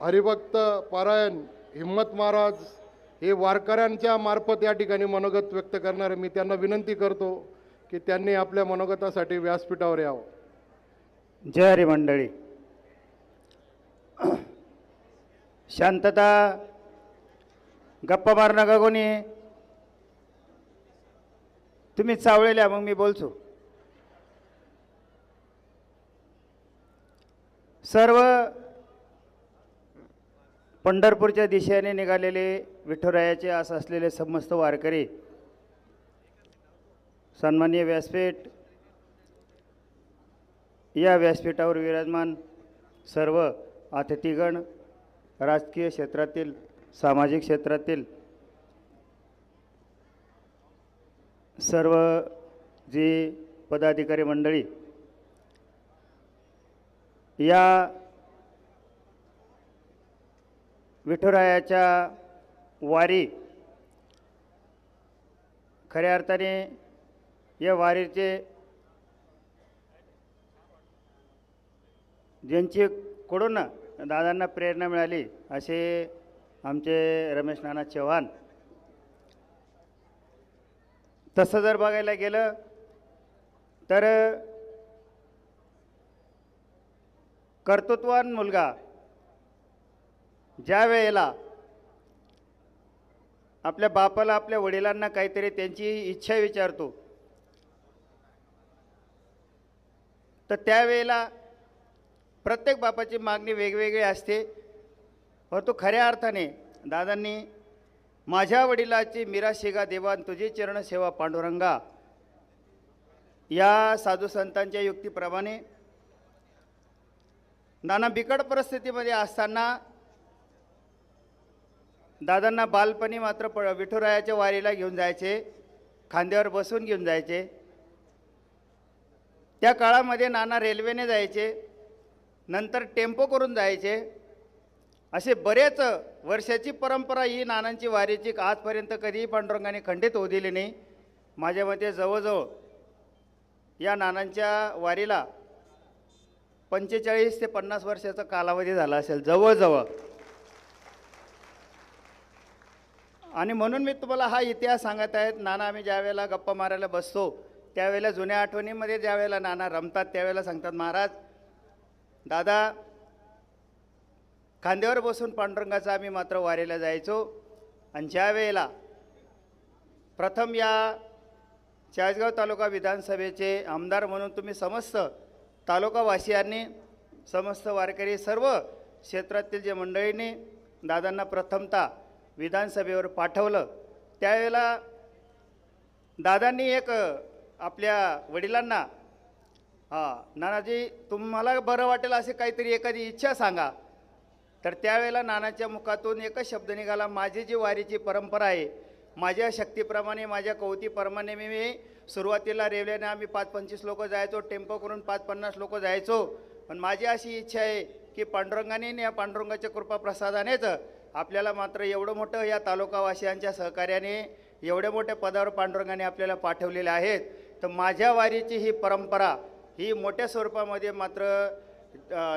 हरिभक्त पारायण हिम्मत महाराज हे वारकऱ्यांच्या मार्फत या ठिकाणी मनोगत व्यक्त करणारे मी त्यांना विनंती करतो की त्यांनी आपल्या मनोगतासाठी व्यासपीठावर यावं. जय हरी मंडळी. शांतता गप्पा मार नका कोणी? तुम्ही चावळेल्या मग मी बोलतो. सर्व पंढरपूरच्या दिशेने निघालेले विठ्ठरायाचे आस असलेले समस्त वारकरी सन्माननीय व्यासपीठ या व्यासपीठावर विराजमान सर्व अतिथीगण राजकीय क्षेत्रातील सामाजिक क्षेत्रातील सर्व जी पदाधिकारी मंडळी या विठुरायाच्या वारी. खऱ्या अर्थाने या वारीचे ज्यांची कडून दादांना प्रेरणा मिळाली असे आमचे रमेश नाना चव्हाण. तसं जर बघायला गेलं तर कर्तृत्वान मुलगा ज्या वेळेला आपल्या बापाला आपल्या वडिलांना काहीतरी त्यांची इच्छा विचारतो तर त्यावेळेला प्रत्येक बापाची मागणी वेगवेगळी असते परंतु खऱ्या अर्थाने दादांनी माझ्या वडिलाची मीरा शेगा देवान तुझी चरण सेवा पांडुरंगा. या साधू संतांच्या युक्तीप्रमाणे नाना बिकट परिस्थितीमध्ये असताना दादांना बालपणी मात्र प विठुरायाच्या वारीला घेऊन जायचे खांद्यावर बसून घेऊन जायचे. त्या काळामध्ये नाना रेल्वेने जायचे नंतर टेम्पो करून जायचे. असे बरेच वर्षाची परंपरा ही नानांची वारीची आजपर्यंत कधीही पांडुरंगाने खंडित होऊ दिली नाही. माझ्या मते जवळजवळ या नानांच्या वारीला पंचेचाळीस ते पन्नास वर्षाचा कालावधी झाला असेल जवळजवळ. आणि म्हणून मी तुम्हाला हा इतिहास सांगत आहेत. नाना आम्ही ज्या वेळेला गप्पा मारायला बसतो त्यावेळेला जुन्या आठवणीमध्ये ज्या वेळेला नाना रमतात त्यावेळेला सांगतात महाराज दादा खांद्यावर बसून पांडुरंगाचा आम्ही मात्र वारीला जायचो आणि ज्या वेळेला प्रथम या चाळीसगाव तालुका विधानसभेचे आमदार म्हणून तुम्ही समस्त तालुकावासियांनी समस्त वारकरी सर्व क्षेत्रातील जे मंडळींनी दादांना प्रथमता विधानसभेवर पाठवलं. त्यावेळेला दादांनी एक आपल्या वडिलांना हां नानाजी तुम्हाला बरं वाटेल असे काहीतरी एखादी इच्छा सांगा. तर त्यावेळेला नानाच्या मुखातून एकच शब्द निघाला माझी जी वारीची परंपरा आहे माझ्या शक्तीप्रमाणे माझ्या कवतीप्रमाणे मी मी सुरुवातीला रेल्वेने आम्ही पाच पंचवीस लोक जायचो टेम्पो करून पाच पन्नास लोक जायचो. पण माझी अशी इच्छा आहे की पांडुरंगाने या पांडुरंगाच्या कृपाप्रसादानेच आपल्याला मात्र एवढं मोठं या तालुकावासियांच्या सहकार्याने एवढ्या मोठ्या पदावर पांडुरंगाने आपल्याला पाठवलेले आहेत. तर माझ्या वारीची ही परंपरा ही मोठ्या स्वरूपामध्ये मात्र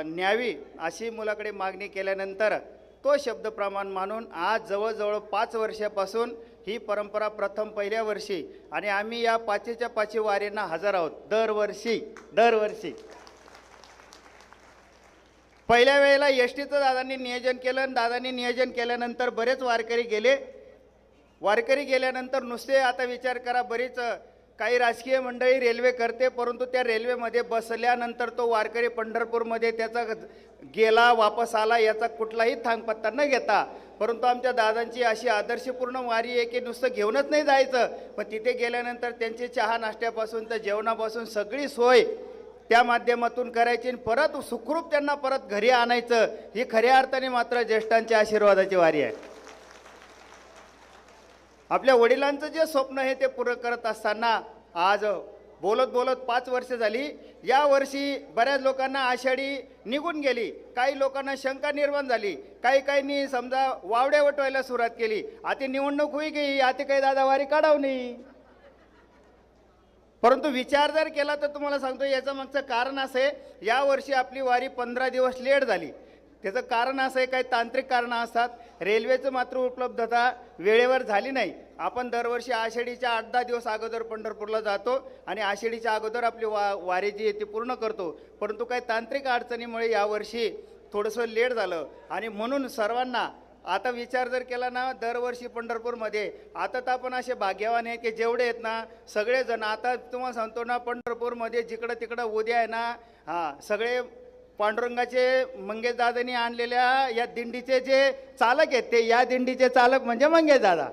न्यावी अशी मुलाकडे मागणी केल्यानंतर तो शब्द प्रमाण मानून आज जवळजवळ पाच वर्षापासून ही परंपरा प्रथम पहिल्या वर्षी आणि आम्ही या पाचीच्या पाचवी वारींना हजर आहोत. दरवर्षी दरवर्षी. पहिल्या वेळेला एस टीचं दादांनी नियोजन केलं आणि दादांनी नियोजन केल्यानंतर बरेच वारकरी गेले. वारकरी गेल्यानंतर नुसते आता विचार करा बरीच काही राजकीय मंडळी रेल्वे करते परंतु त्या रेल्वेमध्ये बसल्यानंतर तो वारकरी पंढरपूरमध्ये त्याचा गेला वापस आला याचा कुठलाही थांगपत्ता न घेता. परंतु आमच्या दादांची अशी आदर्शपूर्ण वारी आहे की नुसतं घेऊनच नाही जायचं. पण तिथे गेल्यानंतर त्यांची चहा नाश्त्यापासून तर जेवणापासून सगळी सोय त्या माध्यमातून करायची आणि परत सुखरूप त्यांना परत घरी आणायचं ही खऱ्या अर्थाने मात्र ज्येष्ठांच्या आशीर्वादाची वारी आहे. आपल्या वडिलांचं जे स्वप्न आहे ते पूर्ण करत असताना आज बोलत बोलत पाच वर्ष झाली. या वर्षी बऱ्याच लोकांना आषाढी निघून गेली. काही लोकांना शंका निर्माण झाली. काही काहींनी समजा वावड्या वटवायला सुरुवात केली. आता निवडणूक होई गेली. आता काही दादावारी काढाव नाही परंतु विचार जर केला तर तुम्हाला सांगतो याचं मागचं कारण असं आहे यावर्षी आपली वारी पंधरा दिवस लेट झाली. त्याचं कारण असं आहे काही तांत्रिक कारणं असतात. रेल्वेचं मात्र उपलब्धता वेळेवर झाली नाही. आपण दरवर्षी आषाढीच्या आठ दहा दिवस अगोदर पंढरपूरला जातो आणि आषाढीच्या अगोदर आपली वा वारी जी आहे ती पूर्ण करतो. परंतु काही तांत्रिक अडचणीमुळे यावर्षी थोडंसं लेट झालं. आणि म्हणून सर्वांना आता विचार जर केला ना दरवर्षी पंढरपूरमध्ये आता तर आपण असे भाग्यवान आहे की जेवढे आहेत ना सगळेजण आता तुम्हाला सांगतो ना पंढरपूरमध्ये जिकडं तिकडं उद्या आहे ना हां सगळे पांडुरंगाचे मंगेशदादांनी आणलेल्या या दिंडीचे जे चालक आहेत ते या दिंडीचे चालक म्हणजे मंगेशदादा.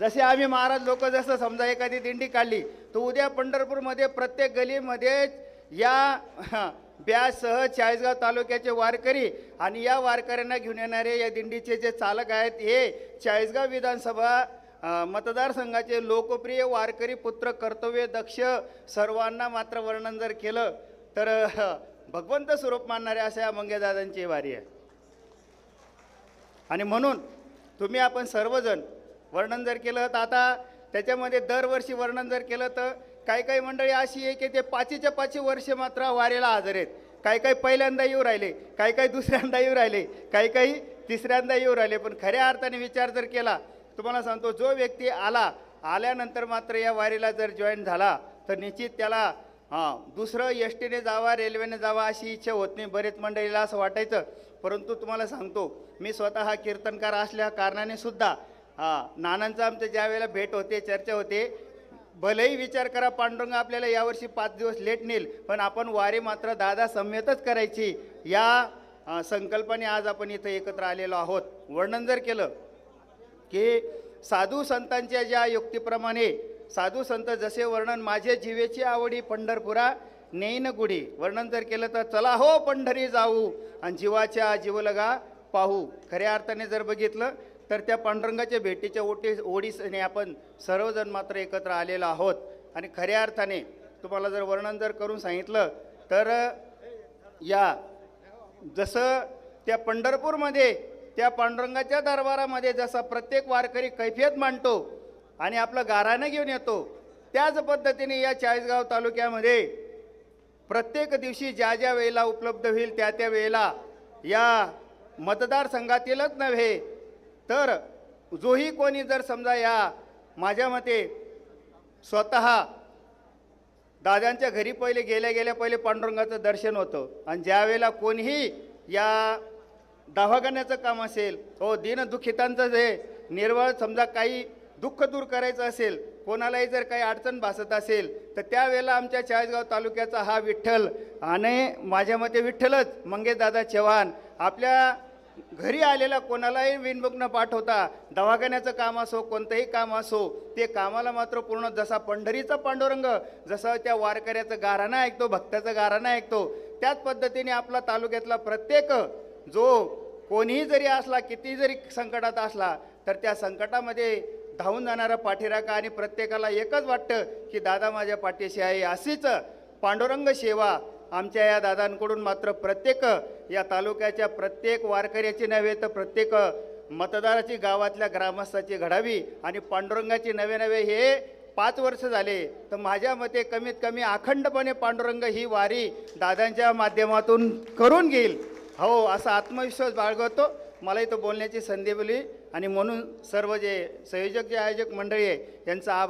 जसे आम्ही महाराज लोक जसं समजा एखादी दिंडी काढली तर उद्या पंढरपूरमध्ये प्रत्येक गलीमध्ये या ब्यासह ब्याससह चाळीसगाव तालुक्याचे वारकरी आणि या वारकऱ्यांना घेऊन येणारे या दिंडीचे जे चालक आहेत हे चाळीसगाव विधानसभा मतदारसंघाचे लोकप्रिय वारकरी पुत्र कर्तव्य दक्ष सर्वांना मात्र वर्णन जर केलं तर भगवंत स्वरूप मानणारे अशा या मंगेदादांची वारी आहे. आणि म्हणून तुम्ही आपण सर्वजण वर्णन जर केलं तर आता त्याच्यामध्ये दरवर्षी वर्णन जर केलं तर काही काही मंडळी अशी आहे की ते पाचीच्या पाचशे वर्षे मात्र वारीला हजर आहेत. काही काही पहिल्यांदा येऊ राहिले काही काही दुसऱ्यांदा येऊ राहिले काही काही तिसऱ्यांदा येऊ राहिले. पण खऱ्या अर्थाने विचार जर केला तुम्हाला सांगतो जो व्यक्ती आला आल्यानंतर मात्र या वारीला जर जॉईन झाला तर निश्चित त्याला हां दुसरं एस टीने जावा रेल्वेने जावा अशी इच्छा होत नाही. बरेच मंडळीला असं वाटायचं. परंतु तुम्हाला सांगतो मी स्वतः हा कीर्तनकार असल्या कारणाने सुद्धा हां नानांचं आमच्या ज्या वेळेला भेट होते चर्चा होते भलेही विचार करा पांडुरंग आपल्याला यावर्षी पाच दिवस लेट नेईल पण आपण वारी मात्र दादा सम्यतच करायची. या संकल्पाने आज आपण इथं एकत्र आलेलो आहोत. वर्णन जर केलं की साधू संतांच्या ज्या युक्तीप्रमाणे साधू संत जसे वर्णन माझे जीवेची आवडी पंढरपुरा नेईन गुढी. वर्णन जर केलं तर चला हो पंढरी जाऊ आणि जीवाच्या जीवलगा पाहू. खऱ्या अर्थाने जर बघितलं तर त्या पांडुरंगाच्या भेटीच्या ओटी ओढीसने आपण सर्वजण मात्र एकत्र आलेलो आहोत. आणि खऱ्या अर्थाने तुम्हाला जर वर्णन जर करून सांगितलं तर या जसं त्या पंढरपूरमध्ये त्या पांडुरंगाच्या दरबारामध्ये जसा प्रत्येक वारकरी कैफियत मांडतो आणि आपलं गारानं घेऊन येतो त्याच पद्धतीने या चाळीसगाव तालुक्यामध्ये प्रत्येक दिवशी ज्या ज्या वेळेला उपलब्ध होईल त्या त्या वेळेला या मतदारसंघातीलच नव्हे तर जोही कोणी जर समजा या माझ्या मते स्वतः दादांच्या घरी पहिले गेल्या गेल्या पहिले पांडुरंगाचं दर्शन होतं. आणि ज्यावेळेला कोणीही या दवाखान्याचं काम असेल हो दीनदुःखितांचं जे निर्वळ समजा काही दुःख दूर करायचं असेल कोणालाही जर काही अडचण भासत असेल तर त्यावेळेला आमच्या चाळीसगाव तालुक्याचा हा विठ्ठल आणि माझ्या मते विठ्ठलच मंगेशदादा चव्हाण आपल्या घरी आलेला कोणालाही विनमुख न पाठवता दवाखान्याचं काम असो कोणतंही काम असो ते कामाला मात्र पूर्ण जसा पंढरीचा पांडुरंग जसा त्या वारकऱ्याचं गाराणा ऐकतो भक्ताचं गाराणा ऐकतो त्याच पद्धतीने आपला तालुक्यातला प्रत्येक जो कोणीही जरी असला किती जरी संकटात असला तर त्या संकटामध्ये धावून जाणारा पाठीराखा आणि प्रत्येकाला एकच वाटतं की दादा माझ्या पाठीशी आहे. अशीच पांडुरंग सेवा आमच्या या दादांकडून मात्र प्रत्येक या तालुक्याच्या प्रत्येक वारकऱ्याची नव्हे तर प्रत्येक मतदाराची गावातल्या ग्रामस्थाची घडावी आणि पांडुरंगाची नवे नवे हे पाच वर्ष झाले. तर माझ्या मते कमीत कमी अखंडपणे पांडुरंग ही वारी दादांच्या माध्यमातून करून घेईल. हो असा आत्मविश्वास बाळगतो. मला इथं बोलण्याची संधी दिली आणि म्हणून सर्व जे संयोजक जे आयोजक मंडळी आहे यांचा आभार.